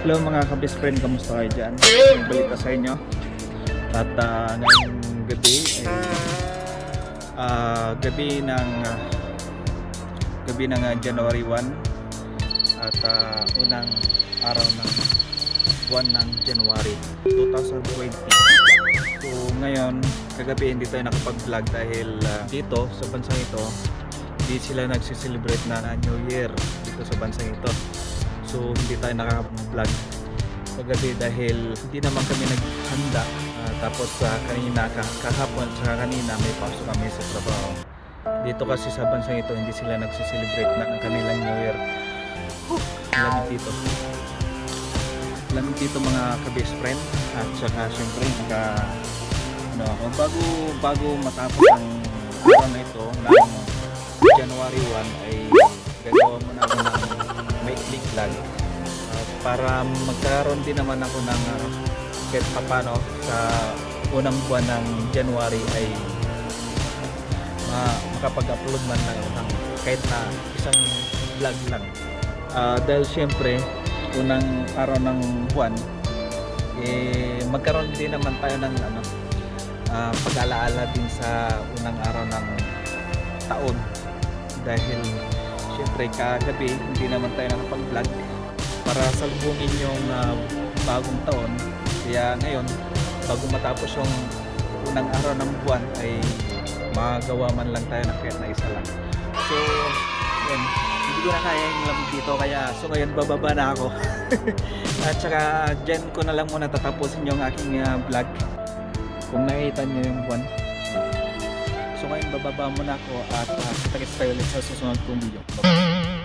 Hello mga ka-best friend, kamusta kayo dyan? Balita sa inyo. At ah, ngayong gabi ay ah, gabi ng ah, gabi ng ah, January 1 at ah, unang araw ng buwan ng January 2020. So ngayon, kagabi hindi tayo nakapag-vlog dahil ah, dito sa bansang ito hindi sila nagsiselebrate na na New Year dito sa bansang ito. So hindi tayo nakaka-vlog kagabi dahil hindi naman kami naghanda. Ah, tapos sa kanina, ka- kahapon at kanina may pasok kami sa trabaho. Dito kasi sa bansang ito hindi sila nagsiselebrate na ang kanilang New Year. Lamig dito. Lamig dito mga ka-best friend at saka syempre naka ano, bago bago matapos ang araw na ito ng January 1 ay gagawa ako ng maikling vlog uh, para magkaroon din naman ako ng uh, kahit papano sa unang buwan ng January ay ma- makapag-upload man lang ng kahit na isang vlog lang. Ah, dahil syempre unang araw ng buwan eh magkaroon din naman tayo ng ano ah, pag-alaala din sa unang araw ng taon. Dahil syempre kagabi hindi naman tayo nakapag-vlog para salubungin yung ah, bagong taon. Kaya ngayon bago matapos yung unang araw ng buwan ay magawa man lang tayo ng kahit na isa lang. So yun hindi ko na kaya yung lamig dito kaya so ngayon bababa na ako. At saka dyan ko na lang muna tatapusin yung aking ah, vlog. Kung nakita nyo yung buwan So ngayon bababa muna ako at uh, kita-kits tayo ulit sa susunod kong video. Bye-bye.